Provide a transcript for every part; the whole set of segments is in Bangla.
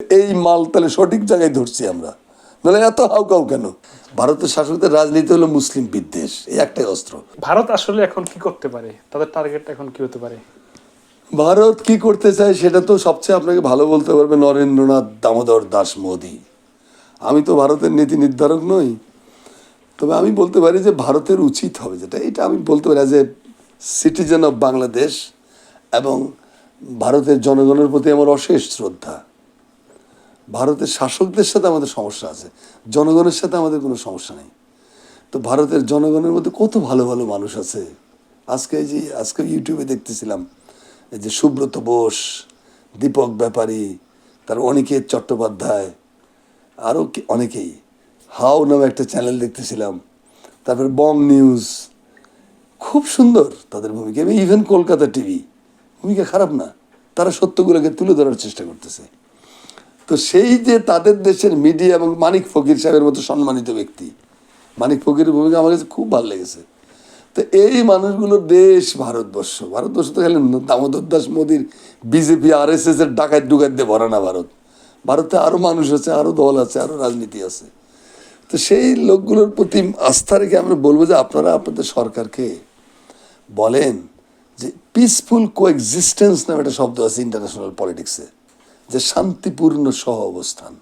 এই মাল তাহলে সঠিক জায়গায় ধরছি আমরা। নাহলে এত হাউকাউ কেন? ভারতের শাসকদের রাজনীতি হলো মুসলিম বিদ্বেষ এই একটাই অস্ত্র। ভারত আসলে এখন কি করতে পারে? তাদের টার্গেট এখন কি হতে পারে? ভারত কি করতে চায় সেটা তো সবচেয়ে আপনাকে ভালো বলতে পারবে নরেন্দ্রনাথ দামোদর দাস মোদী। আমি তো ভারতের নীতি নির্ধারক নই। তবে আমি বলতে পারি যে ভারতের উচিত হবে যেটা এটা আমি বলতে পারি যে সিটিজেন অফ বাংলাদেশ এবং ভারতের জনগণের প্রতি আমার অশেষ শ্রদ্ধা। ভারতের শাসকদের সাথে আমাদের সমস্যা আছে, জনগণের সাথে আমাদের কোনো সমস্যা নেই। তো ভারতের জনগণের মধ্যে কত ভালো ভালো মানুষ আছে? আজকে যে, আজকে ইউটিউবে দেখতেছিলাম, এই যে সুব্রত বোস, দীপক ব্যাপারী, তার অনিকেত চট্টোপাধ্যায় আরও অনেকেই। হাও নামে একটা চ্যানেল দেখতেছিলাম, তারপরে বং নিউজ। খুব সুন্দর তাদের ভূমিকা। ইভেন কলকাতা টিভি, ভূমিকা খারাপ না, তারা সত্যগুলোকে তুলে ধরার চেষ্টা করতেছে। তো সেই যে তাদের দেশের মিডিয়া এবং মানিক ফকির সাহেবের মতো সম্মানিত ব্যক্তি, মানিক ফকিরের ভূমিকা আমার কাছে খুব ভালো লেগেছে। তো এই মানুষগুলোর দেশ, ভারতবর্ষ ভারতবর্ষ তো খালি দামোদর দাস মোদীর বিজেপি আর এস এস এর ডাকাত ডুকাত দিয়ে ভরা না ভারত। ভারতে আরও মানুষ আছে আরও দল আছে আরও রাজনীতি আছে। তো সেই লোকগুলোর প্রতি আস্থা রেখে আমরা বলব যে আপনারা আপনাদের সরকারকে বলেন যে পিসফুল কোএক্সিস্টেন্স নামে একটা শব্দ আছে ইন্টারন্যাশনাল পলিটিক্সে যে শান্তিপূর্ণ সহ অবস্থান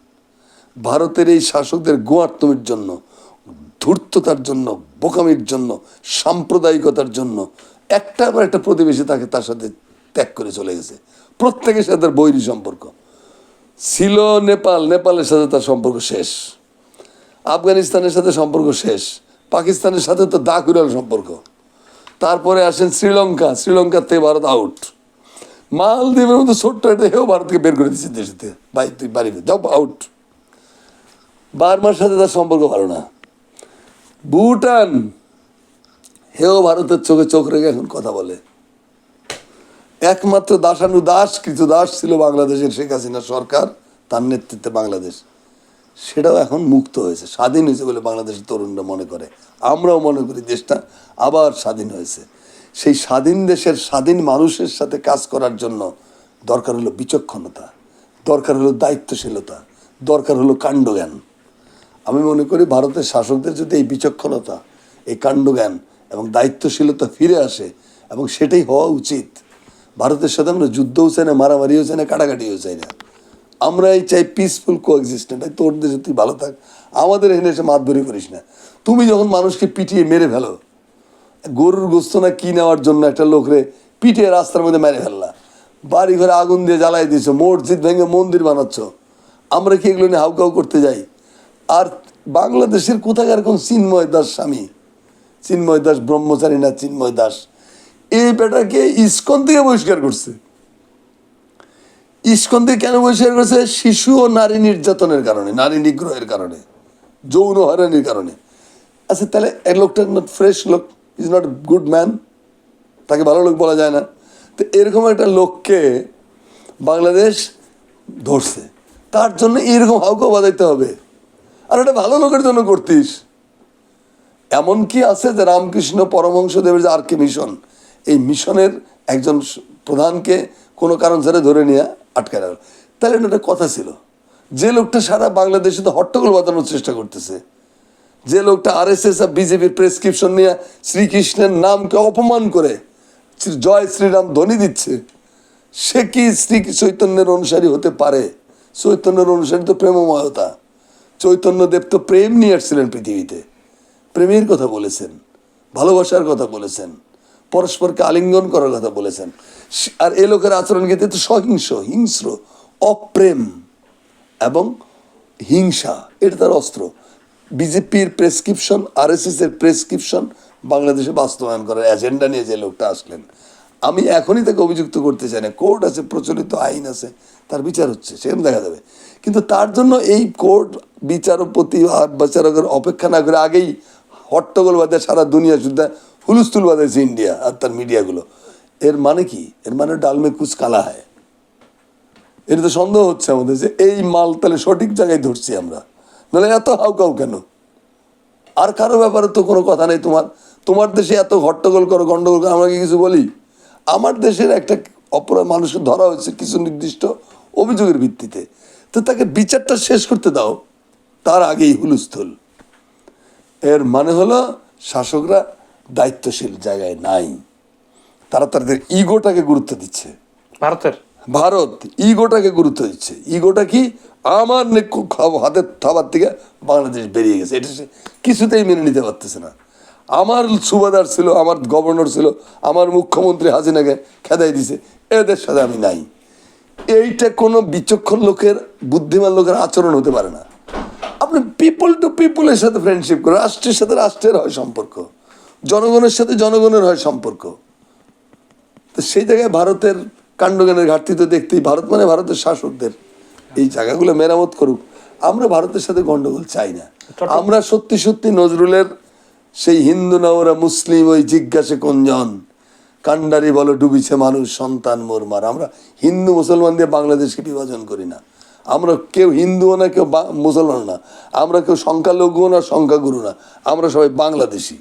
ভারতের এই শাসকদের গোয়ার্তমের জন্য, ধূর্ততার জন্য, বোকামির জন্য, সাম্প্রদায়িকতার জন্য একটা আবার একটা প্রতিবেশী তাকে তার সাথে ত্যাগ করে চলে গেছে। প্রত্যেকের সাথে তার বৈরী সম্পর্ক। ছিল নেপাল, নেপালের সাথে তার সম্পর্ক শেষ। আফগানিস্তানের সাথে সম্পর্ক শেষ। পাকিস্তানের সাথে তো দাকুরাল সম্পর্ক। তারপরে আসেন শ্রীলঙ্কা। শ্রীলঙ্কাতে ভারত আউট মালদ্বীপের মতো ছোট্ট একটা হেও ভারতকে বের করে দিচ্ছে দেশেতে বাই তুই বাড়ি যাও আউট বার্মার সাথে তার সম্পর্ক ভালো না। ভুটান, হেও ভারতের চোখে চোখ রেখে এখন কথা বলে। একমাত্র দাসানু দাস, কৃত দাস ছিল বাংলাদেশের শেখ হাসিনা সরকার, তার নেতৃত্বে বাংলাদেশ। সেটাও এখন মুক্ত হয়েছে, স্বাধীন হয়েছে বলে বাংলাদেশের তরুণরা মনে করে। আমরাও মনে করি দেশটা আবার স্বাধীন হয়েছে। সেই স্বাধীন দেশের স্বাধীন মানুষের সাথে কাজ করার জন্য দরকার হলো বিচক্ষণতা, দরকার হলো দায়িত্বশীলতা, দরকার হলো কাণ্ডজ্ঞান। আমি মনে করি ভারতের শাসকদের যদি এই বিচক্ষণতা, এই কাণ্ডজ্ঞান এবং দায়িত্বশীলতা ফিরে আসে এবং সেটাই হওয়া উচিত, ভারতের সাথে আমরা যুদ্ধও চাই না, মারামারিও চাই না, কাটাকাটিও চাই না। আমরা এই চাই পিসফুল কো এক্সিস্টেন্ট তোর দেশে তুই ভালো থাক, আমাদের এখানে এসে মাতবরি করিস না। তুমি যখন মানুষকে পিটিয়ে মেরে ফেলো গরুর গোস্ত না কি নেওয়ার জন্য একটা লোকরে পিঠে রাস্তার মধ্যে মেরে ফেললা। বাড়ি ঘরে আগুন দিয়ে জ্বালাই দিয়েছ মসজিদ ভেঙে মন্দির বানাচ্ছ। আমরা কি এগুলো নিয়ে হাউকাউ করতে যাই? আর বাংলাদেশের কোথাকার কোন চিন্ময় দাস স্বামী? চিন্ময় দাস ব্রহ্মচারী না চিন্ময় দাস? এই বেটাকে ইস্কন থেকে বহিষ্কার করছে। ইস্কন থেকে কেন বহিষ্কার করছে? শিশু ও নারী নির্যাতনের কারণে, নারী নিগ্রহের কারণে, যৌন হয়রানির কারণে। আচ্ছা তাহলে এই লোকটা ফ্রেশ লোক? ইজ নট গুড ম্যান তাকে ভালো লোক বলা যায় না। তো এরকম একটা লোককে বাংলাদেশ ধরছে। তার জন্য এরকম হাউকা বাজাইতে হবে। আর এটা ভালো লোকের জন্য করতিস। এমন কি আছে যে রামকৃষ্ণ পরমহংসদেবের যে আর কে মিশন? এই মিশনের একজন প্রধানকে কোনো কারণ ছাড়া ধরে নিয়ে আটকে রাখল। তাহলে এটা কথা ছিল। যে লোকটা সারা বাংলাদেশে তো হট্টগোল বাঁধানোর চেষ্টা করতেছে। যে লোকটা আর এস এস আর বিজেপির প্রেসক্রিপশন নিয়ে শ্রীকৃষ্ণের নামকে অপমান করে জয় শ্রীরাম ধ্বনি দিচ্ছে, সে কি শ্রী চৈতন্যের অনুসারী হতে পারে? চৈতন্যের অনুসারী তো প্রেমময়তা। চৈতন্যদেব তো প্রেম নিয়ে আসছিলেন পৃথিবীতে। প্রেমের কথা বলেছেন, ভালোবাসার কথা বলেছেন, পরস্পরকে আলিঙ্গন করার কথা বলেছেন। আর এ লোকের আচরণ কিন্তু তো সহিংস, হিংস্র, অপ্রেম এবং হিংসা, এটা তার অস্ত্র। বিজেপির প্রেসক্রিপশন এর প্রেসক্রিপশন বাংলাদেশে বাস্তবায়ন করার এজেন্ডা নিয়ে যে লোকটা আসলেন। আমি এখনই তাকে অভিযুক্ত করতে চাই না। কোর্ট আছে, প্রচলিত আইন আছে, তার বিচার হচ্ছে, সেরকম দেখা যাবে। কিন্তু তার জন্য এই কোর্ট বিচারপতি বিচারকের অপেক্ষা না করে আগেই হট্টগোল বাদে সারা দুনিয়া শুদ্ধ হুলুস্থুল বাজাইছে ইন্ডিয়া আর তার মিডিয়াগুলো। এর মানে কি? এর মানে ডালমে কুচ কালা হয়। এটা তো সন্দেহ হচ্ছে আমাদের যে এই মাল তাহলে সঠিক জায়গায় ধরছি আমরা। নাহলে এত হাউকাউ কেন? আর কারও ব্যাপারে তো কোনো কথা নেই তোমার। তোমার দেশে এত হট্টগোল করো, গন্ডগোল করো, আমরা কিছু বলি? আমার দেশের একটা অপরাধ মানুষকে ধরা হয়েছে কিছু নির্দিষ্ট অভিযোগের ভিত্তিতে। তো তাকে বিচারটা শেষ করতে দাও। তার আগেই হুলুস্থুল। এর মানে হলো শাসকরা দায়িত্বশীল জায়গায় নাই। তারা তাদের ইগোটাকে গুরুত্ব দিচ্ছে। ভারতের? ভারত ইগোটাকে গুরুত্ব দিচ্ছে। ইগোটা কি? আমার হাতের থাবার থেকে বাংলাদেশ বেরিয়ে গেছে। এটা কিছুতেই মেনে নিতে পারতেছে না। আমার সুবাদার ছিল, আমার গভর্নর ছিল, আমার মুখ্যমন্ত্রী হাসিনাকে খেদাই দিছে। এদের সাথে আমি নাই। এইটা কোনো বিচক্ষণ লোকের, বুদ্ধিমান লোকের আচরণ হতে পারে না। আপনি পিপল টু পিপলের সাথে ফ্রেন্ডশিপ করেন। রাষ্ট্রের সাথে রাষ্ট্রের হয় সম্পর্ক। জনগণের সাথে জনগণের হয় সম্পর্ক। তো সেই জায়গায় ভারতের কাণ্ডজ্ঞানের ঘাটতি তো দেখতেই ভারত মানে ভারতের শাসকদের। এই জায়গাগুলো মেরামত করুক। আমরা ভারতের সাথে গন্ডগোল চাই না। আমরা সত্যি সত্যি নজরুলের সেই হিন্দু না ওরা মুসলিম ওই জিজ্ঞাসে কোনজন কান্ডারি বলো ডুবিছে মানুষ সন্তান মোরমার। আমরা হিন্দু মুসলমান দিয়ে বাংলাদেশকে বিভাজন করি না। আমরা কেউ হিন্দুও না কেউ মুসলমান না। আমরা কেউ সংখ্যালঘুও না সংখ্যাগুরু না। আমরা সবাই বাংলাদেশি।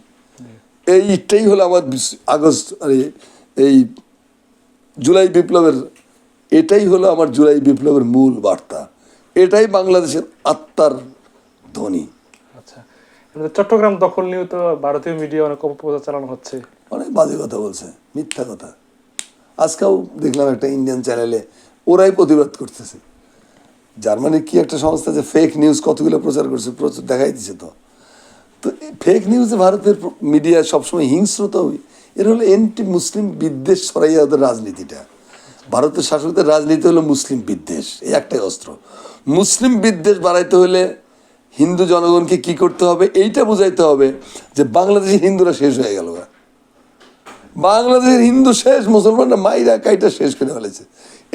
এইটাই হলো আমার আগস্ট এই জুলাই বিপ্লবের এটাই হলো আমার জুলাই বিপ্লবের মূল বার্তা। এটাই বাংলাদেশের আত্মার ধ্বনি। আচ্ছা চট্টগ্রাম দখল নিয়েও তো ভারতীয় মিডিয়া অনেক অপপ্রচার চালানো হচ্ছে। অনেক বাজে কথা বলছে মিথ্যা কথা। আজকেও দেখলাম একটা ইন্ডিয়ান চ্যানেলে ওরাই প্রতিবাদ করতেছে। জার্মানির কি একটা সংস্থা যে ফেক নিউজ কতগুলো প্রচার করছে প্রচুর দেখাই দিছে তো। তো ফেক নিউজে ভারতের মিডিয়া সবসময় হিংস্রতা এর হলো এন্টি মুসলিম বিদ্বেষ ছড়াইয়া ওদের রাজনীতিটা। ভারতের শাসকদের রাজনীতি হলো মুসলিম বিদ্বেষ, এই একটাই অস্ত্র। মুসলিম বিদ্বেষ বাড়াইতে হলে হিন্দু জনগণকে কি করতে হবে? এইটা বুঝাইতে হবে যে বাংলাদেশের হিন্দুরা শেষ হয়ে গেল বাংলাদেশের হিন্দু শেষ, মুসলমানরা মাইরা কাইটা শেষ করে ফেলেছে।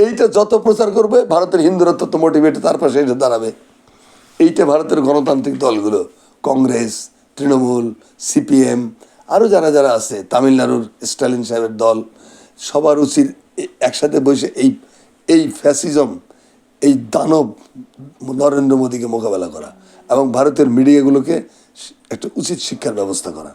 এইটা যত প্রচার করবে, ভারতের হিন্দুরা তত মোটিভেট তার পাশে এসে দাঁড়াবে। এইটা ভারতের গণতান্ত্রিক দলগুলো, কংগ্রেস, তৃণমূল, সিপিএম আরও যারা যারা আছে, তামিলনাড়ুর স্টালিন সাহেবের দল, সবার উচিত একসাথে বসে এই এই ফ্যাসিজম এই দানব নরেন্দ্র মোদীকে মোকাবেলা করা এবং ভারতের মিডিয়াগুলোকে একটা উচিত শিক্ষার ব্যবস্থা করা।